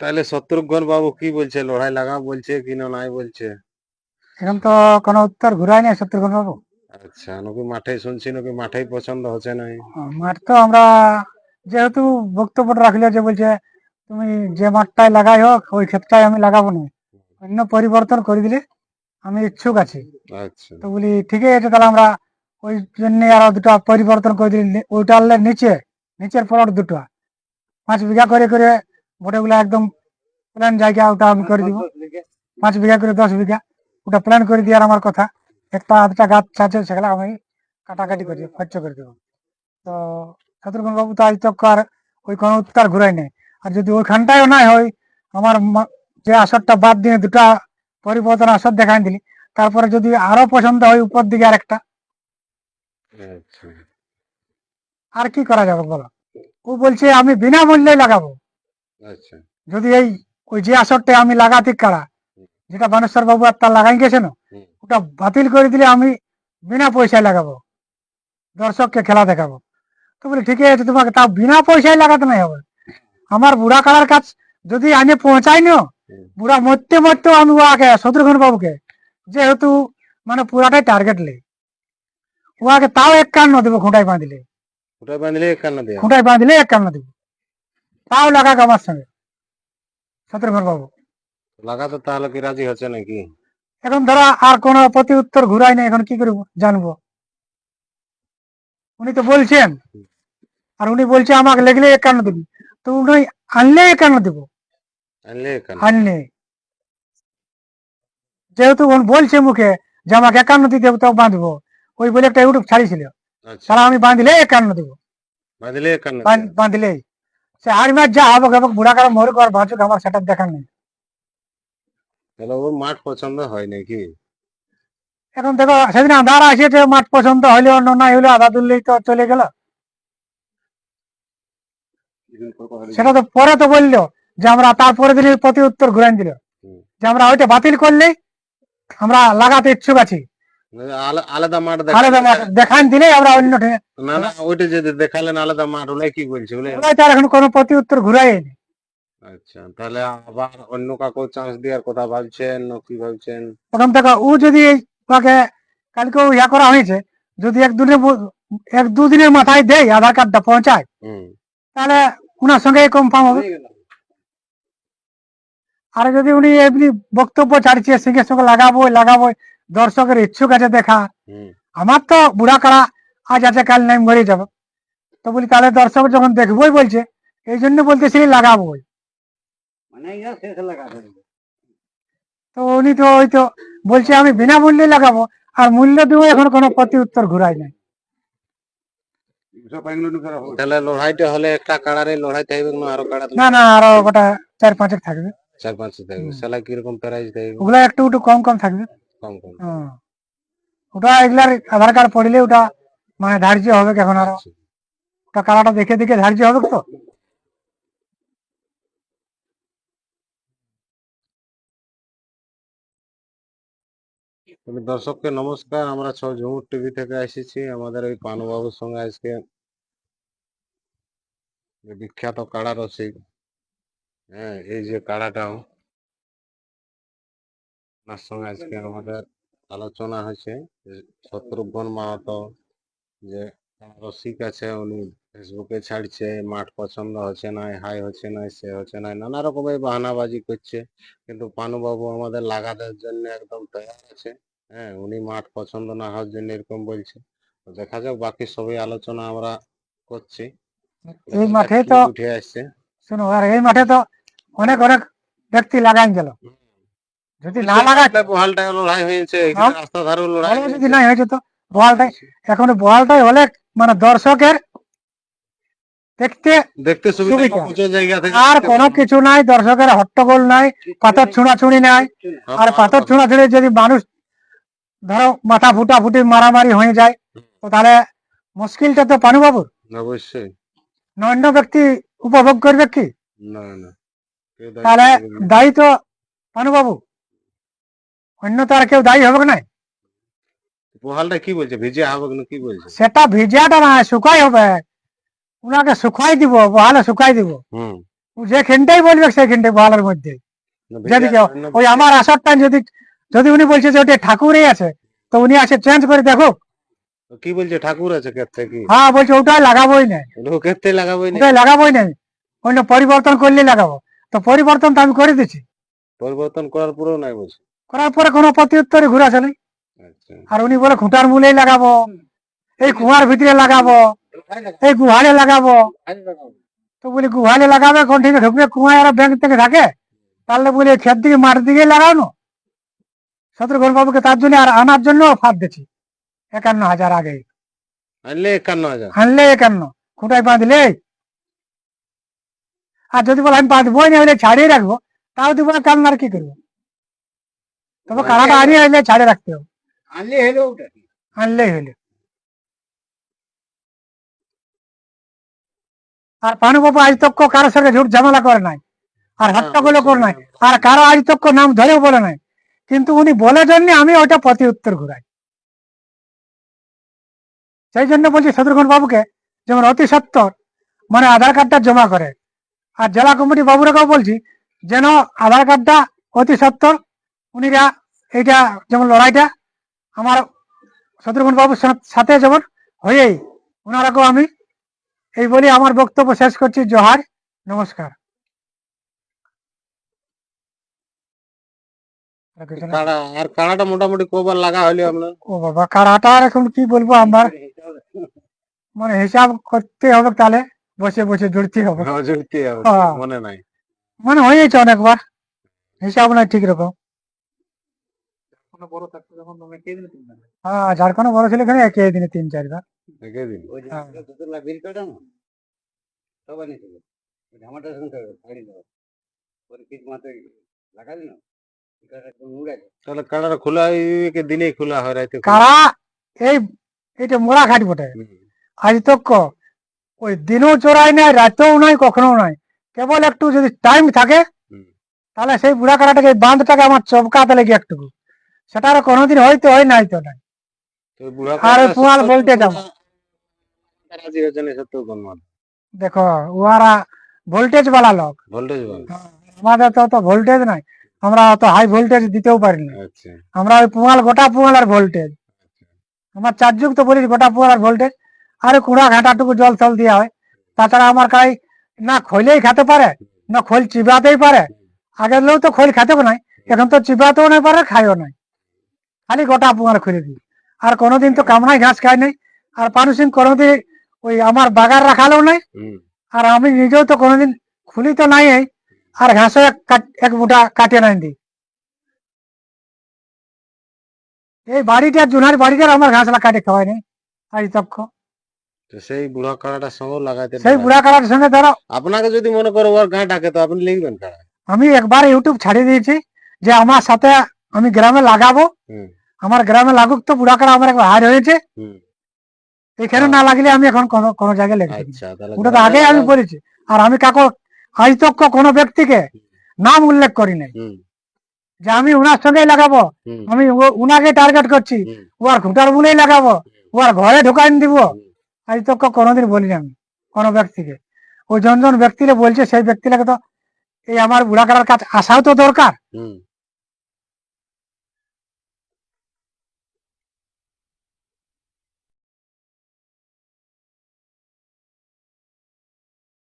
তাহলে শত্রুঘ্ন বাবু কি বলছে? লড়াই লাগা বলছে কি না নাই বলছে? এখন তো কোনো উত্তর ঘুরাই নাই শত্রুঘ্ন বাবু। আচ্ছা নাকি মাঠে শুনছি নাকি মাঠেই পছন্দ হচ্ছে না। মাঠ তো আমরা যেহেতু বক্তব্য রাখলে যে বলছে তুমি যে মাঠটায় লাগাই হোক ওই ক্ষেতটাই আমি লাগাবো না। অন্য পরিবর্তন করে দিলে আমি ইচ্ছুক আছি। আচ্ছা। তো বলি ঠিকই আছে তাহলে আমরা ওই জন্য আরও দুটো পরিবর্তন করে দিলি ওইটা আনলে নিচে নিচের প্লট দুটো। পাঁচ বিঘা করে করে বটেগুলো একদম প্ল্যান জায়গা ওটা আমি করে দিব। পাঁচ বিঘা করে দশ বিঘা ওটা প্ল্যান করে দেওয়ার আমার কথা। একটা আধটা গাছ আছে সেগুলো আমি কাটাকাটি করে দেবো খরচ করে দেবো। তো শত্রুঘ্ন বাবু তো আজ তক আর ওই কোনো উত্তর ঘুরাই নেই। আর যদি ওইখানটাও নাই হয় আমার যে আসরটা বাদ দিয়ে দুটা পরিবর্তন আসর দেখাই দিলি তারপরে যদি আরও পছন্দ হয় উপর দিকে আর একটা আর কি করা যাবে বলো? ও বলছে আমি বিনামূল্যে লাগাবো। আচ্ছা যদি এই ওই যে আসরটা আমি লাগাতে কারা যেটা বানেশ্বর বাবু একটা লাগাই গেছে না ওটা বাতিল করে দিলে আমি বিনা পয়সায় লাগাবো দর্শককে খেলা দেখাবো। তো বলি ঠিক আছে তোমাকে তা বিনা পয়সায় লাগাতে নাই হবে। আমার বুড়া কালার কাজ যদি আমি পৌঁছাই না বুড়া মরতে মরতেও আমি ওকে শত্রুঘ্ন বাবুকে যেহেতু মানে পুরাটাই টার্গেট লে ওকে তাও এক কান্ন দেবো খুঁটাই বাঁধলে। ওটা বাঁধলে একান্ন দেয়া খুঁটাই বাঁধলে এক কান্ন দেবো তাও লাগাক আমার সঙ্গে। শত্রুঘ্ন বাবু লাগাতে তাহলে কি রাজি হচ্ছে নাকি? এখন ধরো আর কোনো প্রতি উত্তর ঘুরাই না এখন কি করব জানব। উনি তো বলছেন আর উনি বলছে আমাকে লেগলে একান্ন দিবি। তো উনি আনলে একান্ন দেবো। আনলে যেহেতু উনি বলছে মুখে যে আমাকে একান্ন দিতে তাও বাঁধবো। ওই বলে একটা ইউটিউব ছাড়িয়েছিল। আচ্ছা। তাহলে আমি বাঁধলে একান্ন দেবো। বাঁধলে বাঁধলেই। আমার দেখার নেই। তাহলে ওর মাঠ পছন্দ হয় নাকি? এখন দেখো সেদিন আধার আসিয়েছে মাঠ পছন্দ হইলে অন্য না হইলে আধা তুললেই তো চলে গেল। সেটা তো পরে তো বলল যে আমরা তারপরে দিন প্রতি উত্তর ঘুরাই দিল। যে আমরা ওইটা বাতিল করলেই আমরা লাগাতে ইচ্ছুক আছি। আলাদা মাঠ আলাদা মাঠ দেখালে- দেখান দিলেই আমরা অন্য ঠি- না না ওইটা যদি দেখালেন আলাদা মাঠ ওলাই কি বলছে এখন কোনো প্রতি উত্তর ঘুরাই আচ্ছা তাহলে আবার অন্য কাকু চান্স দেওয়ার কথা ভাবছেন না কি ভাবছেন? প্রথম থেকে ও যদি কালকে ইয়া করা হয়েছে যদি এক দুদিনের এক দুদিনের মাথায় দেয় আধার কার্ডটা পৌঁছায় তাহলে উনার সঙ্গে কনফার্ম হবে। আর যদি উনি এমনি বক্তব্য ছাড়ছে সিংহের সঙ্গে লাগাবো লাগাবো দর্শকের ইচ্ছুক আছে দেখা। আমার তো বুড়া কাড়া আজ আছে কাল নাই মরে যাব। তো বলি তাহলে দর্শক যখন দেখবোই বলছে এই জন্য বলতেছি লাগাবো তো উনি তো ওই তো বলছে আমি বিনা মূল্যে লাগাবো আর মূল্য দিব এখন কোনো প্রতি উত্তর ঘুরাই নাই তাহলে লড়াইটা হলে একটা কাড়ারে লড়াই থাকবে না আরও কাড়া না না আরও গোটা চার পাঁচেক থাকবে। চার পাঁচশো থাকবে। সেলা কীরকম প্রাইস থাকবে ওগুলা একটু একটু কম কম থাকবে। ওটা এগুলার আধার কার্ড পড়লে ওটা মানে ধার্য হবে কি এখন আরও? আচ্ছা। ওটা কালারটা দেখে দেখে ধার্য হবে তো? দর্শককে নমস্কার আমরা ছ ঝুমুর টিভি থেকে এসেছি। আমাদের ওই পানুবাবুর সঙ্গে আজকে বিখ্যাত কাড়া রসিক। হ্যাঁ এই যে কাড়াটাও। ওনার সঙ্গে আজকে আমাদের আলোচনা হয়েছে যে শত্রুঘ্ন মাহাতো যে রসিক আছে উনি ফেসবুকে ছাড়ছে মাঠ পছন্দ হচ্ছে না হাই হচ্ছে না সে হচ্ছে না নানা রকমের বাহানাবাজি করছে। কিন্তু পানুবাবু আমাদের লাগানোর জন্য একদম তৈরি আছে। হ্যাঁ উনি মাঠ পছন্দ না হওয়ার জন্য এরকম বলছে। তো দেখা যাক বাকি সবই আলোচনা আমরা করছি। এই মাঠে তো উঠে আসছে। শুনো আর এই মাঠে তো অনেক অনেক ব্যক্তি লাগাই গেল। যদি না লাগায় বহালটা লড়াই হয়েছে হ্যাঁ। রাস্তা ধারেও লড়াই যদি হয়েছে। হয়েছে তো বলটাই এখন বলটাই হলে মানে দর্শকের দেখতে দেখতে আর কোনো কিছু নাই দর্শকের হট্টগোল নাই পাথর ছুঁড়াছুঁড়ি নাই। আর পাথর ছুঁড়াছুঁড়ি। যদি মানুষ ধরো মাথা ফুটা ফুটি মারামারি হয়ে যায় তো তাহলে মুশকিলটা তো পানুবাবুর। অবশ্যই। না অন্য ব্যক্তি উপভোগ করবে কি? না না। দায়িত্ব তাহলে। দায়ী তো পানুবাবু। অন্য তো আর কেউ দায়ী হবে না বহালটা কি বলছে? ভিজে হবে না কি বলছে? সেটা ভিজাটা না শুকাই হবে। উনাকে শুকাই দিব বহালে শুকাই দিব। যেখানটাই বলবে সেখানটাই মধ্যে। যদি ওই আমার আসার টাইম যদি যদি উনি বলছে যে ওটা ঠাকুরই আছে তো উনি আছে চেঞ্জ করে দেখো কি বলছে? ঠাকুর আছে কি হ্যাঁ বলছে ওটাই লাগাবোই না। লাগাবোই না? লাগাবোই না। অন্য পরিবর্তন করলে লাগাবো। তো পরিবর্তন তো আমি করে দিচ্ছি। পরিবর্তন করার পরেও নাই বলছে। করার পরে কোনো প্রত্যুত্তরে ঘুরে। আচ্ছা। আর উনি বলে খুঁটার মূলেই লাগাবো। এই কুয়ার ভিতরে লাগাবো। এই গুহালে লাগাবো। তো বলি গুহালে লাগাবে কন্টিনিউ ঢুকবে কুয়ায় আর ব্যাংক থেকে থাকে। তাহলে বলি ক্ষেত দিকে মাঠের দিকে লাগানো। শত্রুঘ্ন বাবুকে তার জন্য? আর আনার জন্য ফাঁদ দিচ্ছি। একান্ন হাজার আগে। আনলে একান্ন হাজার। আনলে একান্ন। খুঁটায় বাঁধলে আর যদি বলে আমি বাঁধবোই না হলে ছাড়িয়ে রাখব তাও দিব আর কি করব? তবে আনিয়ে হলে ছাড়িয়ে রাখতে হবে আনলে হলো ওটা আনলেই হলো আর পানুবাবু আজ তক কারোর সঙ্গে ঝুট ঝামেলা করে নাই আর করে নাই আর কারও আজ তক নাম ধরেও বলে নাই কিন্তু উনি বলে জন্য আমি ওটা প্রতি উত্তর ঘুরাই সেই জন্য বলছি শত্রুঘ্ন বাবুকে যেমন অতি সত্তর মানে আধার কার্ডটা জমা করে আর জেলা কমিটি বাবুরাকেও বলছি যেন আধার কার্ডটা অতি সত্তর উনিরা এইটা যেমন লড়াইটা আমার শত্রুঘ্ন বাবুর সাথে যেমন হয়েই ওনারাকেও আমি এই বলি আমার বক্তব্য শেষ করছি। জোহার নমস্কার। আর কাড়াটা মোটামুটি কবার লাগা হইল আপনার ও বাবা এখন কি বলব আমার? মানে হিসাব করতে হবে তাহলে বসে বসে জুড়তে হবে। হ্যাঁ, জুড়তে হবে, হ্যাঁ। মনে নাই। মানে হয়েছে অনেকবার। হিসাব নাই ঠিক রকম। বড় থাকতো যখন তুমি কে দিলে তুমি হ্যাঁ ঝাড়খণ্ড বড় ছিল এখানে একই দিনে তিন চারবার দিন? ওই যে। দুতলা বিল কাটা না? সবাই ঝামাটা শুনতে ছাড়ি দাও মাত্র লাগালি না? তাহলে কাড়াটা খোলা এই খোলা হয় রাইতে খোলা। এই এইটা মোড়া ঘাট বটে। আজ তক ওই দিনও চোরাই নাই রাতেও নাই কখনো নাই। কেবল একটু যদি টাইম থাকে তাহলে সেই বুড়া কারাটাকে এই বাঁধটাকে আমার চমকাতে লেগে একটু সেটা আর কোনোদিন হয়তো হয় নাই তো নাই। তো আর পোয়াল বলতে মাথা দেখো ওরা ভোল্টেজ বালা লোক। ভোল্টেজ বল। আমাদের তো অত ভোল্টেজ নাই আমরা অত হাই ভোল্টেজ দিতেও পারি না। আচ্ছা। আমরা ওই পুয়াল গোটা পুয়াল আর ভোল্টেজ আমার চার যুগ তো বলিস গোটা পুয়াল আর ভোল্টেজ আর কুড়া ঘাটাটুকু জল ফল দেওয়া হয়। তাছাড়া আমার কাই না খৈলেই খেতে পারে না খোল চিবাতেই পারে। আগের লোক তো খৈল খেতেও নাই এখন তো চিবাতেও নাই পারে খাইও নাই। খালি গোটা পুয়াল খুলে দিই। আর কোনোদিন তো কামনায় ঘাস খাই নাই। আর পানুসিং কোনোদিন ওই আমার বাগার রাখালেও নাই। আর আমি নিজেও তো কোনোদিন খুলি তো নাই আর ঘাসও এক মুঠা কাটে নাই দিই। এই বাড়িটা জুনার বাড়িটার আমার ঘাসলা কাটে খাওয়াই নাই। আজ তক্ষ। সেই বুড়া কাড়াটার সঙ্গে লাগাইতে সেই বুড়া কালার সঙ্গে ধরো। আপনাকে যদি মনে করো ওর ডাকে তো আপনি লিখবেন কাড়া আমি একবার ইউটিউব ছাড়িয়ে দিয়েছি যে আমার সাথে আমি গ্রামে লাগাবো। আমার গ্রামে লাগুক তো বুড়া কালা আমার একবার হার হয়েছে। এখানে না লাগলে আমি এখন কোনো কোনো জায়গায় লেগে আচ্ছা ওটা তো আগেই আমি বলেছি। আর আমি কাকো আজ তক্ষ কোনো ব্যক্তিকে নাম উল্লেখ করি নাই। যে আমি উনার সঙ্গেই লাগাবো। আমি ও- উনাকে টার্গেট করছি। ওর খুঁটার মূলেই লাগাবো। ওর ঘরে ঢুকাই দিব। আজ তো কোনোদিন বলিনি আমি কোনো ব্যক্তিকে। ওই জন জন ব্যক্তিরে বলছে সেই ব্যক্তিটাকে তো এই আমার বুড়া কাটার কাছে আসাও তো দরকার।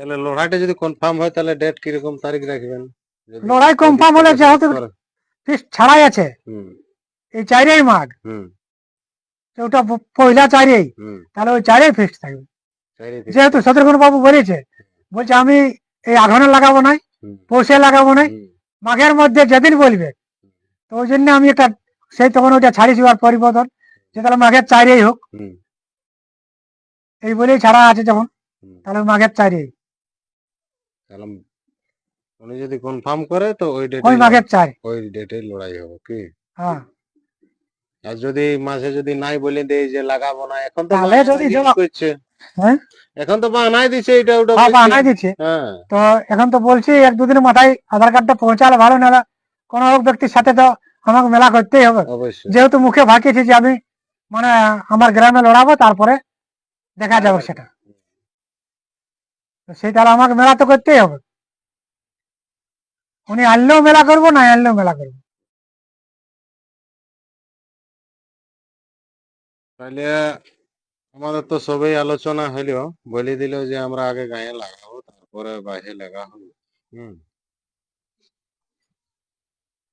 তাহলে লড়াইটা যদি কনফার্ম হয় তাহলে ডেট কীরকম তারিখ রাখবেন? লড়াই confirm হলে যেহেতু। ফিস ছাড়াই আছে। এই চাইরেই মাঘ। ওটা পয়লা চাইরেই হুম। তাহলে ওই চাইরেই ফিক্স থাকবে। যেহেতু শত্রুঘ্ন বাবু বলেছে বলছে আমি এই আঘনে লাগাবো নাই পৌষে লাগাবো নাই মাঘের মধ্যে যেদিন বলবে তো ওই জন্য আমি একটা সেই তখন ওইটা ছাড়িয়েছি আর পরিবর্তন যে তাহলে মাঘের চাইরেই হোক। হুম, এই বলেই ছাড়া আছে যখন তাহলে মাঘের চাইরেই তাহলে উনি যদি কনফার্ম করে তো ওই ডেটে ওই মাঘের ওই ডেটে লড়াই হবে কি? হ্যাঁ। আর যদি মাঝে যদি নাই বলে দেয় যে লাগাবো না এখন তো তাহলে যদি জমা- করছে হ্যাঁ? এখন তো বানাই দিছে এটা ওটা হ্যাঁ বানাই দিচ্ছে হ্যাঁ। তো এখন তো বলছি এক দুদিনের মাথায় আধার কার্ডটা পৌঁছালে ভালো না কোনো ব্যক্তির সাথে তো আমাকে মেলা করতেই হবে। যেহেতু মুখে ভাকিয়েছি যে আমি মানে আমার গ্রামে লড়াবো তারপরে দেখা যাবে সেটা। তো সেই তাহলে আমাকে মেলা তো করতেই হবে। উনি আনলেও মেলা করব, না আনলেও মেলা করব? তাহলে আমাদের তো সবই আলোচনা হইল। বলে দিল যে আমরা আগে গায়ে লাগাবো, তারপরে বাইরে লাগা হবে হুম।